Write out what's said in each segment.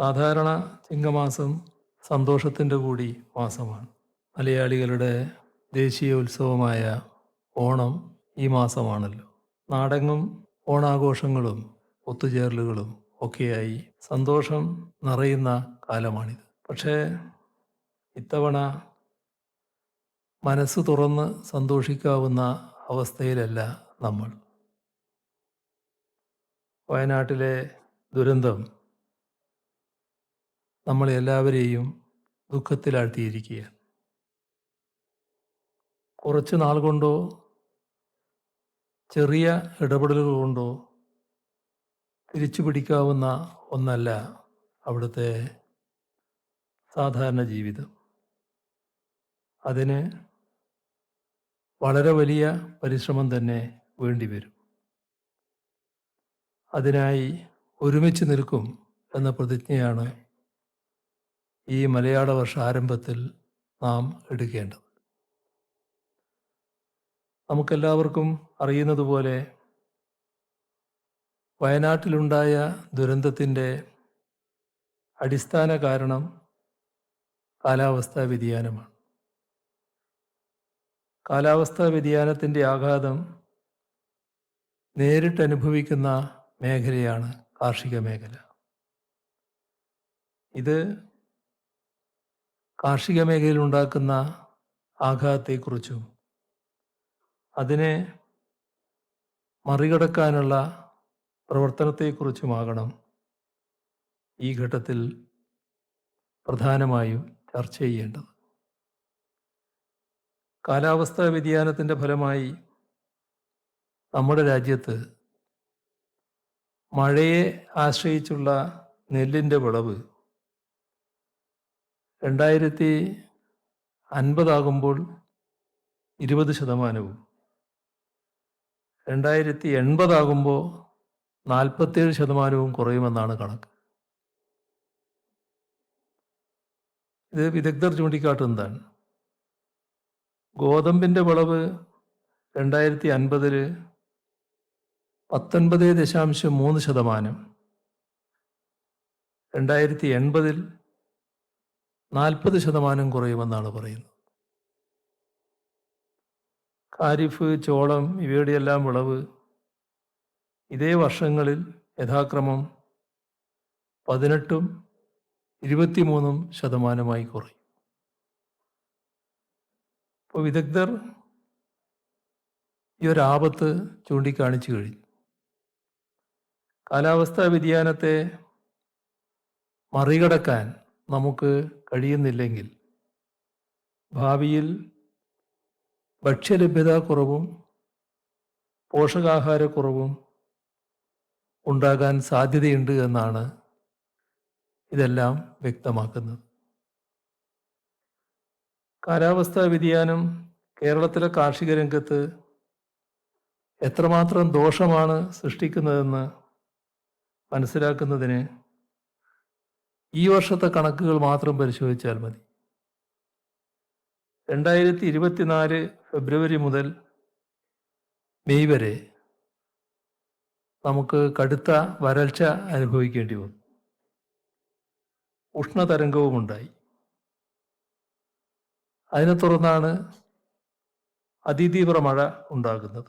സാധാരണ ചിങ്ങമാസം സന്തോഷത്തിന്റെ കൂടി മാസമാണ്. മലയാളികളുടെ ദേശീയ ഉത്സവമായ ഓണം ഈ മാസമാണല്ലോ. നാടെങ്ങും ഓണാഘോഷങ്ങളും ഒത്തുചേരലുകളും ഒക്കെയായി സന്തോഷം നിറയുന്ന കാലമാണിത്. പക്ഷേ ഇത്തവണ മനസ്സ് തുറന്ന് സന്തോഷിക്കാവുന്ന അവസ്ഥയിലല്ല നമ്മൾ. വയനാട്ടിലെ ദുരന്തം നമ്മളെല്ലാവരെയും ദുഃഖത്തിലാഴ്ത്തിയിരിക്കുകയാണ് കുറച്ച് നാൾ കൊണ്ടോ ചെറിയ ഇടപെടലുകൾ കൊണ്ടോ തിരിച്ചു പിടിക്കാവുന്ന ഒന്നല്ല അവിടുത്തെ സാധാരണ ജീവിതം. അതിന് വളരെ വലിയ പരിശ്രമം തന്നെ വേണ്ടിവരും. അതിനായി ഒരുമിച്ച് നിൽക്കും എന്ന പ്രതിജ്ഞയാണ് ഈ മലയാള വർഷാരംഭത്തിൽ നാം എടുക്കേണ്ടത്. നമുക്കെല്ലാവർക്കും അറിയുന്നതുപോലെ വയനാട്ടിലുണ്ടായ ദുരന്തത്തിന്റെ അടിസ്ഥാന കാരണം കാലാവസ്ഥാ വ്യതിയാനമാണ്. കാലാവസ്ഥാ വ്യതിയാനത്തിന്റെ ആഘാതം നേരിട്ട് അനുഭവിക്കുന്ന മേഖലയാണ് കാർഷിക മേഖല. ഇത് കാർഷിക മേഖലയിൽ ഉണ്ടാക്കുന്ന ആഘാതത്തെക്കുറിച്ചും അതിനെ മറികടക്കാനുള്ള പ്രവർത്തനത്തെക്കുറിച്ചുമാകണം ഈ ഘട്ടത്തിൽ പ്രധാനമായും ചർച്ച ചെയ്യേണ്ടത്. കാലാവസ്ഥാ വ്യതിയാനത്തിന്റെ ഫലമായി നമ്മുടെ രാജ്യത്ത് മഴയെ ആശ്രയിച്ചുള്ള നെല്ലിന്റെ വിളവ് രണ്ടായിരത്തി അൻപതാകുമ്പോൾ ഇരുപത് ശതമാനവും. രണ്ടായിരത്തി എൺപതാകുമ്പോൾ നാൽപ്പത്തേഴ് ശതമാനവും കുറയുമെന്നാണ് കണക്ക്. ഇത് വിദഗ്ധർ ചൂണ്ടിക്കാട്ടുന്നതാണ് ഗോതമ്പിന്റെ വിളവ് രണ്ടായിരത്തി അൻപതിൽ പത്തൊൻപത് ദശാംശം മൂന്ന് ശതമാനം. രണ്ടായിരത്തി എൺപതിൽ നാൽപ്പത് ശതമാനം കുറയുമെന്നാണ് പറയുന്നത്. കാരിഫ് ചോളം ഇവയുടെയെല്ലാം വിളവ് ഇതേ വർഷങ്ങളിൽ യഥാക്രമം പതിനെട്ടും ഇരുപത്തിമൂന്നും ശതമാനമായി കുറയും. ഇപ്പോൾ വിദഗ്ധർ ഈ ഒരു ആപത്ത് ചൂണ്ടിക്കാണിച്ചു കഴിഞ്ഞു. കാലാവസ്ഥാ വ്യതിയാനത്തെ മറികടക്കാൻ നമുക്ക് കഴിയുന്നില്ലെങ്കിൽ ഭാവിയിൽ ഭക്ഷ്യലഭ്യത കുറവും പോഷകാഹാരക്കുറവും ഉണ്ടാകാൻ സാധ്യതയുണ്ട് എന്നാണ് ഇതെല്ലാം വ്യക്തമാക്കുന്നത്. കാലാവസ്ഥാ വ്യതിയാനം കേരളത്തിലെ കാർഷിക രംഗത്ത് എത്രമാത്രം ദോഷമാണ് സൃഷ്ടിക്കുന്നതെന്ന് മനസ്സിലാക്കുന്നതിന് ഈ വർഷത്തെ കണക്കുകൾ മാത്രം പരിശോധിച്ചാൽ മതി. രണ്ടായിരത്തി ഇരുപത്തിനാല് ഫെബ്രുവരി മുതൽ മെയ് വരെ നമുക്ക് കടുത്ത വരൾച്ച അനുഭവിക്കേണ്ടി വന്നു. ഉഷ്ണതരംഗവും ഉണ്ടായി. അതിനെ തുടർന്നാണ് അതിതീവ്ര മഴ ഉണ്ടാകുന്നത്.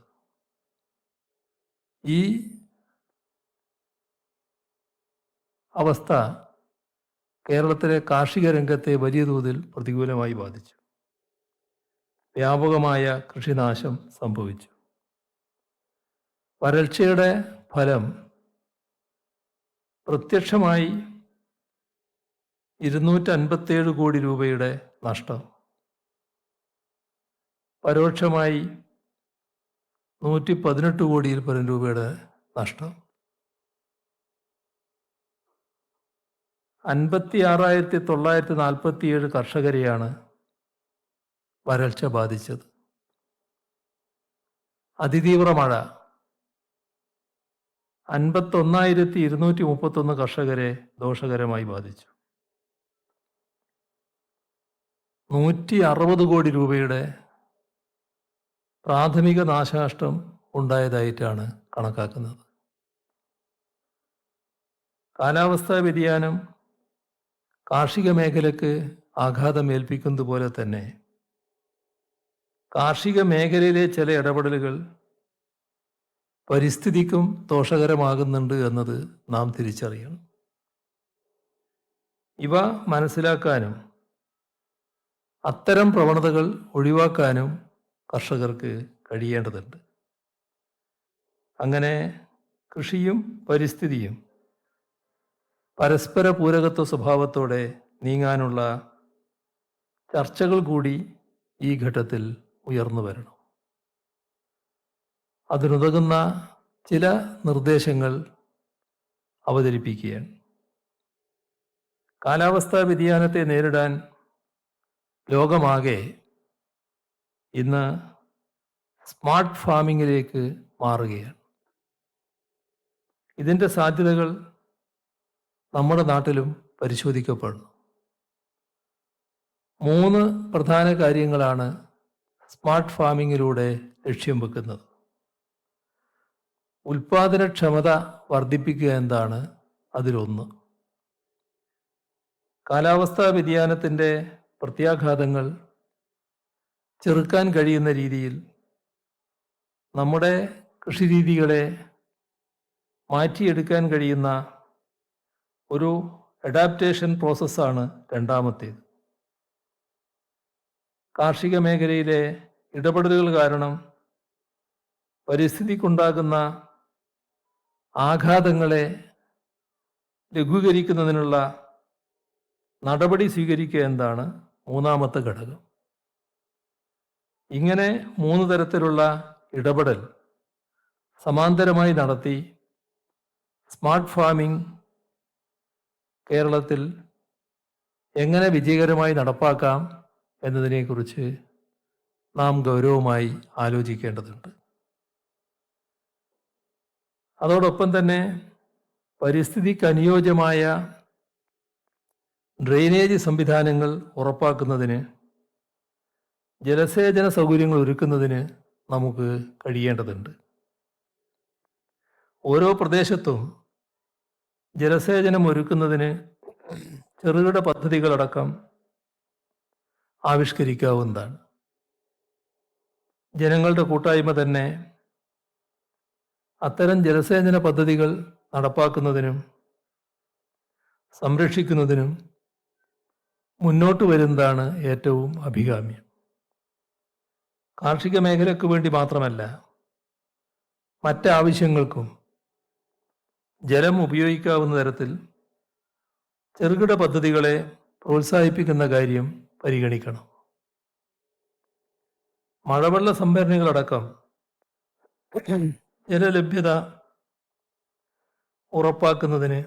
ഈ അവസ്ഥ കേരളത്തിലെ കാർഷിക രംഗത്തെ വലിയ തോതിൽ പ്രതികൂലമായി ബാധിച്ചു. വ്യാപകമായ കൃഷിനാശം സംഭവിച്ചു. വരൾച്ചയുടെ ഫലം പ്രത്യക്ഷമായി ഇരുന്നൂറ്റൻപത്തേഴ് കോടി രൂപയുടെ നഷ്ടം. പരോക്ഷമായി നൂറ്റി പതിനെട്ട് കോടിയിൽ പരം രൂപയുടെ നഷ്ടം. അൻപത്തി ആറായിരത്തി തൊള്ളായിരത്തി നാൽപ്പത്തിയേഴ് കർഷകരെയാണ് വരൾച്ച ബാധിച്ചത്. അതിതീവ്ര മഴ. അൻപത്തൊന്നായിരത്തി ഇരുന്നൂറ്റി മുപ്പത്തൊന്ന് കർഷകരെ ദോഷകരമായി ബാധിച്ചു. നൂറ്റി അറുപത് കോടി രൂപയുടെ പ്രാഥമിക നാശനഷ്ടം ഉണ്ടായതായിട്ടാണ് കണക്കാക്കുന്നത്. കാലാവസ്ഥാ വ്യതിയാനം കാർഷിക മേഖലക്ക് ആഘാതമേൽപ്പിക്കുന്നത് പോലെ തന്നെ കാർഷിക മേഖലയിലെ ചില ഇടപെടലുകൾ പരിസ്ഥിതിക്കും ദോഷകരമാകുന്നുണ്ട് എന്നത് നാം തിരിച്ചറിയണം. ഇവ മനസ്സിലാക്കാനും അത്തരം പ്രവണതകൾ ഒഴിവാക്കാനും കർഷകർക്ക് കഴിയേണ്ടതുണ്ട്. അങ്ങനെ കൃഷിയും പരിസ്ഥിതിയും പരസ്പര പൂരകത്വ സ്വഭാവത്തോടെ നീങ്ങാനുള്ള ചർച്ചകൾ കൂടി ഈ ഘട്ടത്തിൽ ഉയർന്നു വരണം. അതിനുതകുന്ന ചില നിർദ്ദേശങ്ങൾ അവതരിപ്പിക്കുകയാണ്. കാലാവസ്ഥാ വ്യതിയാനത്തെ നേരിടാൻ ലോകമാകെ ഇന്ന് സ്മാർട്ട് ഫാമിങ്ങിലേക്ക് മാറുകയാണ്. ഇതിന്റെ സാധ്യതകൾ നമ്മുടെ നാട്ടിലും പരിശോധിക്കപ്പെടുന്നു. മൂന്ന് പ്രധാന കാര്യങ്ങളാണ് സ്മാർട്ട് ഫാമിങ്ങിലൂടെ ലക്ഷ്യം വെക്കുന്നത്. ഉൽപാദനക്ഷമത വർദ്ധിപ്പിക്കുക എന്താണ് അതിലൊന്ന്. കാലാവസ്ഥാ വ്യതിയാനത്തിന്റെ പ്രത്യാഘാതങ്ങൾ ചെറുക്കാൻ കഴിയുന്ന രീതിയിൽ നമ്മുടെ കൃഷിരീതികളെ മാറ്റിയെടുക്കാൻ കഴിയുന്ന ഒരു അഡാപ്റ്റേഷൻ പ്രോസസ്സാണ് രണ്ടാമത്തേത്. കാർഷിക മേഖലയിലെ ഇടപെടലുകൾ കാരണം പരിസ്ഥിതിക്കുണ്ടാകുന്ന ആഘാതങ്ങളെ ലഘൂകരിക്കുന്നതിനുള്ള നടപടി സ്വീകരിക്കുക എന്താണ് മൂന്നാമത്തെ ഘടകം. ഇങ്ങനെ മൂന്ന് തരത്തിലുള്ള ഇടപെടൽ സമാന്തരമായി നടത്തി സ്മാർട്ട് ഫാമിംഗ് കേരളത്തിൽ എങ്ങനെ വിജയകരമായി നടപ്പാക്കാം എന്നതിനെക്കുറിച്ച് നാം ഗൗരവമായി ആലോചിക്കേണ്ടതുണ്ട്. അതോടൊപ്പം തന്നെ പരിസ്ഥിതിക്ക് അനുയോജ്യമായ ഡ്രെയിനേജ് സംവിധാനങ്ങൾ ഉറപ്പാക്കുന്നതിന് ജലസേചന സൗകര്യങ്ങൾ ഒരുക്കുന്നതിന് നമുക്ക് കഴിയേണ്ടതുണ്ട്. ഓരോ പ്രദേശത്തും ജലസേചനം ഒരുക്കുന്നതിന് ചെറുകിട പദ്ധതികളടക്കം ആവിഷ്കരിക്കാവുന്നതാണ്. ജനങ്ങളുടെ കൂട്ടായ്മ തന്നെ അത്തരം ജലസേചന പദ്ധതികൾ നടപ്പാക്കുന്നതിനും സംരക്ഷിക്കുന്നതിനും മുന്നോട്ട് വരുന്നതാണ് ഏറ്റവും അഭികാമ്യം. കാർഷിക മേഖലയ്ക്ക് വേണ്ടി മാത്രമല്ല മറ്റാവശ്യങ്ങൾക്കും ജലം ഉപയോഗിക്കാവുന്ന തരത്തിൽ ചെറുകിട പദ്ധതികളെ പ്രോത്സാഹിപ്പിക്കുന്ന കാര്യം പരിഗണിക്കണം. മഴവെള്ള സംഭരണികളടക്കം ജലലഭ്യത ഉറപ്പാക്കുന്നതിന്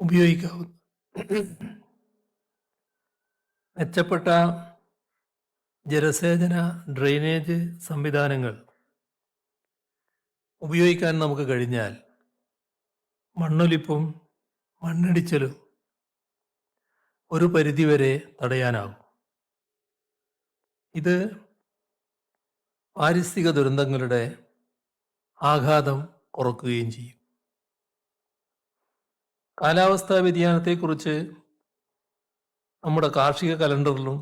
ഉപയോഗിക്കാവുന്ന മെച്ചപ്പെട്ട ജലസേചന ഡ്രെയിനേജ് സംവിധാനങ്ങൾ ഉപയോഗിക്കാൻ നമുക്ക് കഴിഞ്ഞാൽ മണ്ണൊലിപ്പും മണ്ണിടിച്ചലും ഒരു പരിധിവരെ തടയാനാകും. ഇത് പാരിസ്ഥിതിക ദുരന്തങ്ങളുടെ ആഘാതം കുറക്കുകയും ചെയ്യും. കാലാവസ്ഥാ വ്യതിയാനത്തെക്കുറിച്ച് നമ്മുടെ കാർഷിക കലണ്ടറിലും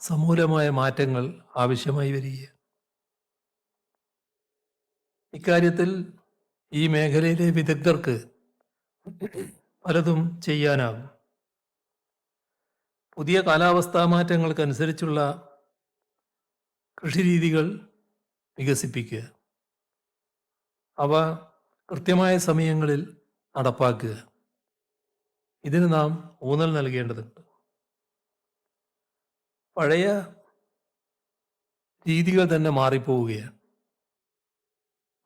സമൂലമായ മാറ്റങ്ങൾ ആവശ്യമായി വരികയാണ്. ഇക്കാര്യത്തിൽ ഈ മേഖലയിലെ വിദഗ്ധർക്ക് പലതും ചെയ്യാനാകും പുതിയ കാലാവസ്ഥാ മാറ്റങ്ങൾക്കനുസരിച്ചുള്ള കൃഷിരീതികൾ വികസിപ്പിക്കുക. അവ കൃത്യമായ സമയങ്ങളിൽ നടപ്പാക്കുക. ഇതിന് നാം ഊന്നൽ നൽകേണ്ടതുണ്ട്. പഴയ രീതികൾ തന്നെ മാറിപ്പോവുകയാണ്.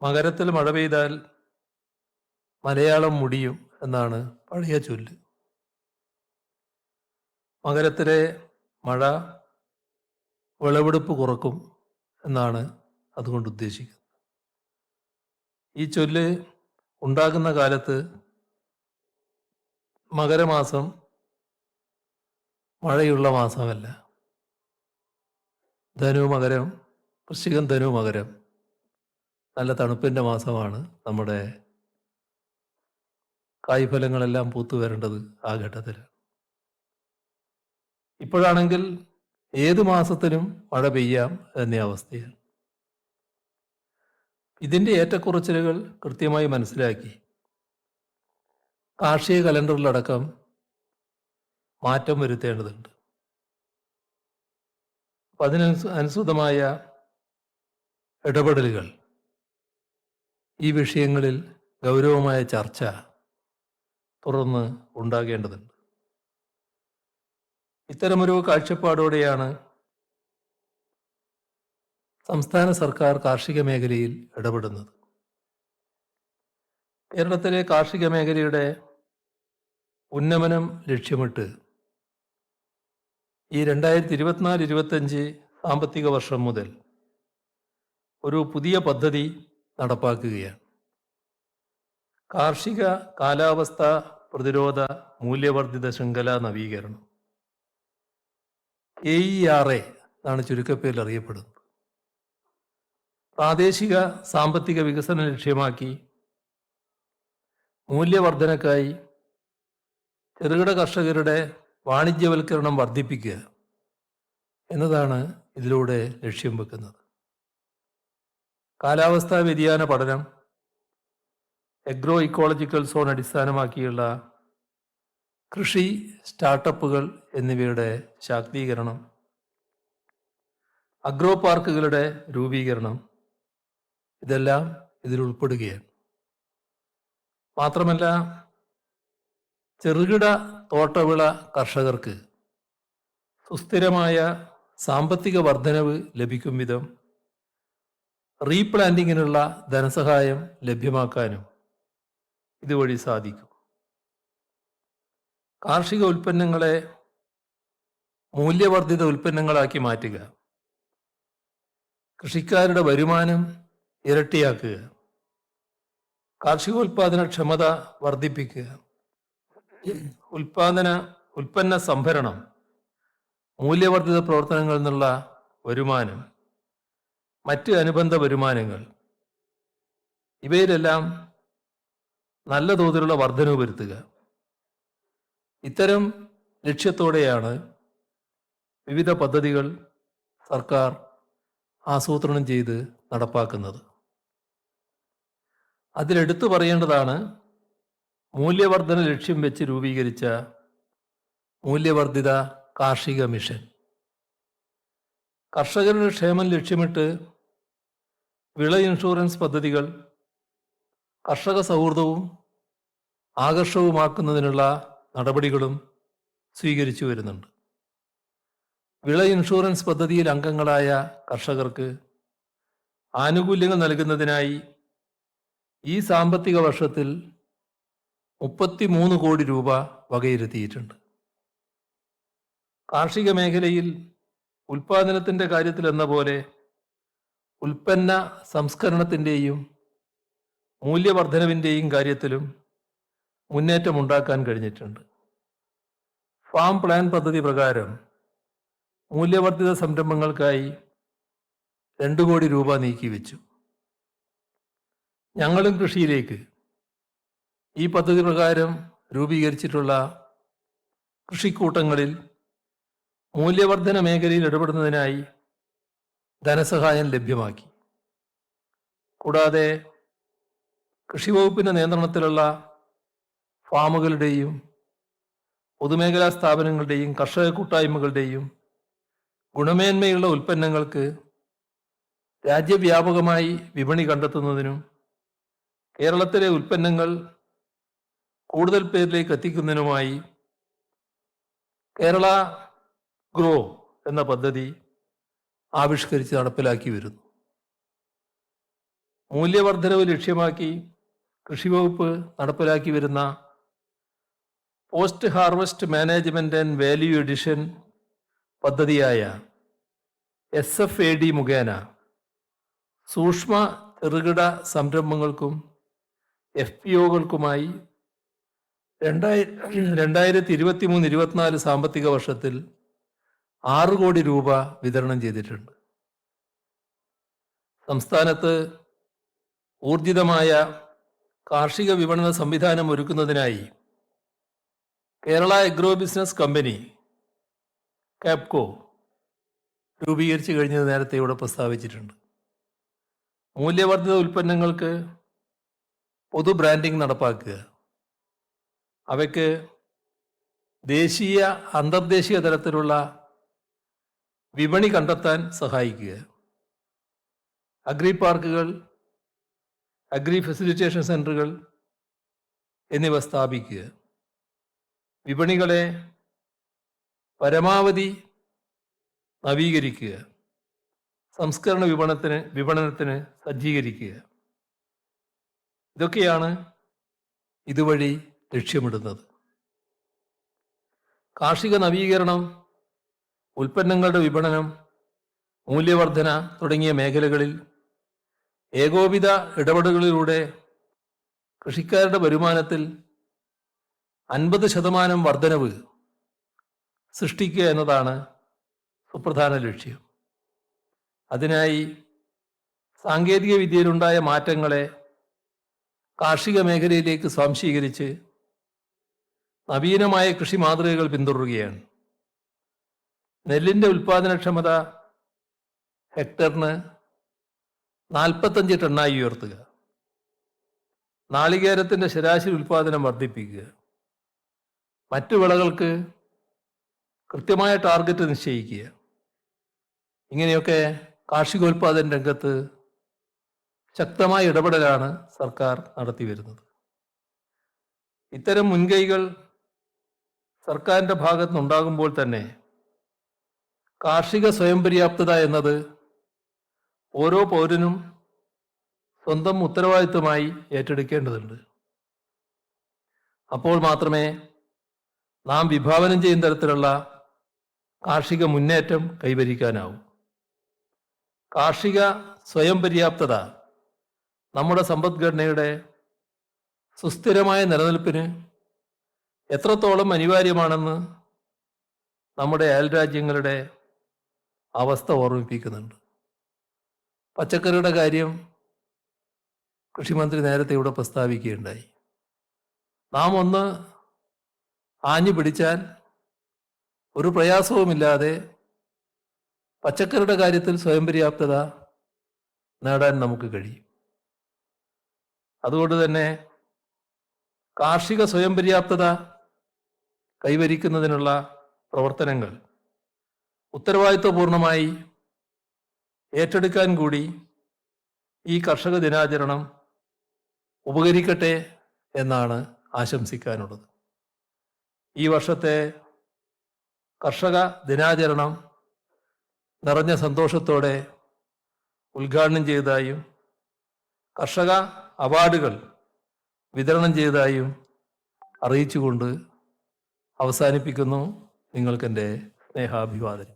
മകരത്തിൽ മഴ പെയ്താൽ മലയാളം മുടിയും എന്നാണ് പഴയ ചൊല്ല്. മകരത്തിലെ മഴ വിളവെടുപ്പ് കുറക്കും എന്നാണ് അതുകൊണ്ട് ഉദ്ദേശിക്കുന്നത്. ഈ ചൊല്ല് ഉണ്ടാകുന്ന കാലത്ത് മകരമാസം മഴയുള്ള മാസമല്ല. ധനു മകരം വൃശ്ചികം ധനു മകരം നല്ല തണുപ്പിന്റെ മാസമാണ് നമ്മുടെ കായ്ഫലങ്ങളെല്ലാം പൂത്തു വരേണ്ടത് ആ ഘട്ടത്തിൽ. ഇപ്പോഴാണെങ്കിൽ ഏത് മാസത്തിനും മഴ പെയ്യാം എന്ന അവസ്ഥയാണ്. ഇതിന്റെ ഏറ്റക്കുറച്ചിലുകൾ കൃത്യമായി മനസ്സിലാക്കി. കാർഷിക കലണ്ടറിലടക്കം മാറ്റം വരുത്തേണ്ടതുണ്ട്. അപ്പം അതിനനുസ അനുസൃതമായ ഇടപെടലുകൾ ഈ വിഷയങ്ങളിൽ ഗൗരവമായ ചർച്ച തുറന്ന് ഉണ്ടാകേണ്ടതുണ്ട്. ഇത്തരമൊരു കാഴ്ചപ്പാടോടെയാണ് സംസ്ഥാന സർക്കാർ കാർഷിക മേഖലയിൽ ഇടപെടുന്നത്. കേരളത്തിലെ കാർഷിക മേഖലയുടെ ഉന്നമനം ലക്ഷ്യമിട്ട് ഈ രണ്ടായിരത്തി ഇരുപത്തിനാല് ഇരുപത്തഞ്ച് സാമ്പത്തിക വർഷം മുതൽ ഒരു പുതിയ പദ്ധതി നടപ്പാക്കുകയാണ്. കാർഷിക കാലാവസ്ഥ പ്രതിരോധ മൂല്യവർദ്ധിത ശൃംഖല നവീകരണം. എ ഇ ആർ എ എന്നാണ് ചുരുക്കപ്പേരിൽ അറിയപ്പെടുന്നത്. പ്രാദേശിക സാമ്പത്തിക വികസനം ലക്ഷ്യമാക്കി മൂല്യവർധനക്കായി ചെറുകിട കർഷകരുടെ വാണിജ്യവൽക്കരണം വർദ്ധിപ്പിക്കുക എന്നതാണ് ഇതിലൂടെ ലക്ഷ്യം വെക്കുന്നത്. കാലാവസ്ഥാ വ്യതിയാന പഠനം എഗ്രോ ഇക്കോളജിക്കൽ സോൺ അടിസ്ഥാനമാക്കിയുള്ള കൃഷി സ്റ്റാർട്ടപ്പുകൾ എന്നിവയുടെ ശാക്തീകരണം അഗ്രോ പാർക്കുകളുടെ രൂപീകരണം ഇതെല്ലാം ഇതിൽ ഉൾപ്പെടുകയാണ്. മാത്രമല്ല ചെറുകിട തോട്ടവിള കർഷകർക്ക് സുസ്ഥിരമായ സാമ്പത്തിക വർധനവ് ലഭിക്കും വിധം റീപ്ലാന്റിങ്ങിനുള്ള ധനസഹായം ലഭ്യമാക്കാനും ഇതുവഴി സാധിക്കും. കാർഷിക ഉൽപ്പന്നങ്ങളെ മൂല്യവർദ്ധിത ഉൽപ്പന്നങ്ങളാക്കി മാറ്റുക. കൃഷിക്കാരുടെ വരുമാനം ഇരട്ടിയാക്കുക. കാർഷികോൽപാദന ക്ഷമത വർദ്ധിപ്പിക്കുക. ഉൽപാദന ഉൽപ്പന്ന സംഭരണം മൂല്യവർദ്ധിത പ്രവർത്തനങ്ങളിൽ നിന്നുള്ള വരുമാനം മറ്റ് അനുബന്ധ വരുമാനങ്ങൾ. ഇവയിലെല്ലാം നല്ല തോതിലുള്ള വർധനവ് വരുത്തുക. ഇത്തരം ലക്ഷ്യത്തോടെയാണ് വിവിധ പദ്ധതികൾ സർക്കാർ ആസൂത്രണം ചെയ്ത് നടപ്പാക്കുന്നത്. അതിലെടുത്തു പറയേണ്ടതാണ് മൂല്യവർധന ലക്ഷ്യം വെച്ച് രൂപീകരിച്ച മൂല്യവർദ്ധിത കാർഷിക മിഷൻ. കർഷകരുടെ ക്ഷേമം ലക്ഷ്യമിട്ട് വിള ഇൻഷുറൻസ് പദ്ധതികൾ കർഷക സൗഹൃദവും ആകർഷകവുമാക്കുന്നതിനുള്ള നടപടികളും സ്വീകരിച്ചു വരുന്നുണ്ട്. വിള ഇൻഷുറൻസ് പദ്ധതിയിൽ അംഗങ്ങളായ കർഷകർക്ക് ആനുകൂല്യങ്ങൾ നൽകുന്നതിനായി ഈ സാമ്പത്തിക വർഷത്തിൽ മുപ്പത്തിമൂന്ന് കോടി രൂപ വകയിരുത്തിയിട്ടുണ്ട്. കാർഷിക മേഖലയിൽ ഉൽപാദനത്തിന്റെ കാര്യത്തിൽ എന്ന പോലെ ഉൽപ്പന്ന സംസ്കരണത്തിന്റെയും മൂല്യവർദ്ധനവിന്റെയും കാര്യത്തിലും മുന്നേറ്റമുണ്ടാക്കാൻ കഴിഞ്ഞിട്ടുണ്ട്. ഫാം പ്ലാൻ പദ്ധതി പ്രകാരം മൂല്യവർദ്ധിത സംരംഭങ്ങൾക്കായി രണ്ടു കോടി രൂപ നീക്കി വെച്ചു. ഞങ്ങളും കൃഷിയിലേക്ക് ഈ പദ്ധതി പ്രകാരം രൂപീകരിച്ചിട്ടുള്ള കൃഷിക്കൂട്ടങ്ങളിൽ മൂല്യവർദ്ധന മേഖലയിൽ ഇടപെടുന്നതിനായി ധനസഹായം ലഭ്യമാക്കി. കൂടാതെ കൃഷി വകുപ്പിന്റെ നിയന്ത്രണത്തിലുള്ള ഫാമുകളുടെയും പൊതുമേഖലാ സ്ഥാപനങ്ങളുടെയും കർഷക കൂട്ടായ്മകളുടെയും ഗുണമേന്മയുള്ള ഉൽപ്പന്നങ്ങൾക്ക് രാജ്യവ്യാപകമായി വിപണി കണ്ടെത്തുന്നതിനും കേരളത്തിലെ ഉൽപ്പന്നങ്ങൾ കൂടുതൽ പേരിലേക്ക് എത്തിക്കുന്നതിനുമായി കേരള ഗ്രോ എന്ന പദ്ധതി ആവിഷ്കരിച്ച് നടപ്പിലാക്കി വരുന്നു. മൂല്യവർദ്ധനവ് ലക്ഷ്യമാക്കി കൃഷി വകുപ്പ് നടപ്പിലാക്കി വരുന്ന post harvest management and value addition പദ്ധതിയായ എസ് എഫ് എ ഡി മുഖേന സൂക്ഷ്മ ചെറുകിട സംരംഭങ്ങൾക്കും എഫ് പി ഒകൾക്കുമായി രണ്ടായിരത്തി ഇരുപത്തി മൂന്ന് ഇരുപത്തിനാല് സാമ്പത്തിക വർഷത്തിൽ ആറ് കോടി രൂപ വിതരണം ചെയ്തിട്ടുണ്ട്. സംസ്ഥാനത്ത് ഊർജിതമായ കാർഷിക വിപണന സംവിധാനം ഒരുക്കുന്നതിനായി Kerala agro business company KABCO രൂപീകരിച്ചു കഴിഞ്ഞത് നേരത്തെ ഇവിടെ പ്രസ്താവിച്ചിട്ടുണ്ട്. മൂല്യവർദ്ധിത ഉൽപ്പന്നങ്ങൾക്ക് പൊതു ബ്രാൻഡിംഗ് നടപ്പാക്കുക. അവയ്ക്ക് ദേശീയ അന്തർദേശീയ തലത്തിലുള്ള വിപണി കണ്ടെത്താൻ സഹായിക്കുക. അഗ്രി പാർക്കുകൾ അഗ്രി ഫെസിലിറ്റേഷൻ സെന്ററുകൾ എന്നിവ സ്ഥാപിക്കുക. വിപണികളെ പരമാവധി നവീകരിക്കുക. സംസ്കരണ വിപണത്തിന് വിപണനത്തിന് സജ്ജീകരിക്കുക. ഇതൊക്കെയാണ് ഇതുവഴി ലക്ഷ്യമിടുന്നത്. കാർഷിക നവീകരണം ഉൽപ്പന്നങ്ങളുടെ വിപണനം മൂല്യവർധന തുടങ്ങിയ മേഖലകളിൽ ഏകോപിത ഇടപെടലുകളിലൂടെ കൃഷിക്കാരുടെ വരുമാനത്തിൽ അൻപത് ശതമാനം വർധനവ് സൃഷ്ടിക്കുക എന്നതാണ് സുപ്രധാന ലക്ഷ്യം. അതിനായി സാങ്കേതിക വിദ്യയിലുണ്ടായ മാറ്റങ്ങളെ കാർഷിക മേഖലയിലേക്ക് സ്വാംശീകരിച്ച് നവീനമായ കൃഷി മാതൃകകൾ പിന്തുടരുകയാണ്. നെല്ലിന്റെ ഉൽപാദനക്ഷമത ഹെക്ടറിന് നാൽപ്പത്തഞ്ച് ടണ്ണായി ഉയർത്തുക. നാളികേരത്തിന്റെ ശരാശരി ഉൽപാദനം വർദ്ധിപ്പിക്കുക. മറ്റു വിളകൾക്ക് കൃത്യമായ ടാർഗറ്റ് നിശ്ചയിക്കുക. ഇങ്ങനെയൊക്കെ കാർഷികോൽപാദന രംഗത്ത് ശക്തമായ ഇടപെടലാണ് സർക്കാർ നടത്തി വരുന്നത്. ഇത്തരം മുൻകൈകൾ സർക്കാരിന്റെ ഭാഗത്തുനിന്നുണ്ടാകുമ്പോൾ തന്നെ കാർഷിക സ്വയം പര്യാപ്തത എന്നത് ഓരോ പൗരനും സ്വന്തം ഉത്തരവാദിത്വമായി ഏറ്റെടുക്കേണ്ടതുണ്ട്. അപ്പോൾ മാത്രമേ നാം വിഭാവനം ചെയ്യുന്ന തരത്തിലുള്ള കാർഷിക മുന്നേറ്റം കൈവരിക്കാനാവും. കാർഷിക സ്വയം പര്യാപ്തത നമ്മുടെ സമ്പദ്ഘടനയുടെ സുസ്ഥിരമായ നിലനിൽപ്പിന് എത്രത്തോളം അനിവാര്യമാണെന്ന് നമ്മുടെ അയൽരാജ്യങ്ങളുടെ അവസ്ഥ ഓർമ്മിപ്പിക്കുന്നുണ്ട്. പച്ചക്കറിയുടെ കാര്യം കൃഷിമന്ത്രി നേരത്തെ ഇവിടെ പ്രസ്താവിക്കുകയുണ്ടായി. നാം ഒന്ന് ആഞ്ഞു പിടിച്ചാൽ ഒരു പ്രയാസവുമില്ലാതെ പച്ചക്കറിയുടെ കാര്യത്തിൽ സ്വയം പര്യാപ്തത നേടാൻ നമുക്ക് കഴിയും. അതുകൊണ്ട് തന്നെ കാർഷിക സ്വയം പര്യാപ്തത കൈവരിക്കുന്നതിനുള്ള പ്രവർത്തനങ്ങൾ ഉത്തരവാദിത്വപൂർണമായി ഏറ്റെടുക്കാൻ കൂടി ഈ കർഷക ദിനാചരണം ഉപകരിക്കട്ടെ എന്നാണ് ആശംസിക്കാനുള്ളത്. ഈ വർഷത്തെ കർഷക ദിനാചരണം നിറഞ്ഞ സന്തോഷത്തോടെ ഉദ്ഘാടനം ചെയ്തതായും കർഷക അവാർഡുകൾ വിതരണം ചെയ്തതായും അറിയിച്ചുകൊണ്ട് അവസാനിപ്പിക്കുന്നു. നിങ്ങൾക്കെന്റെ സ്നേഹാഭിവാദനം.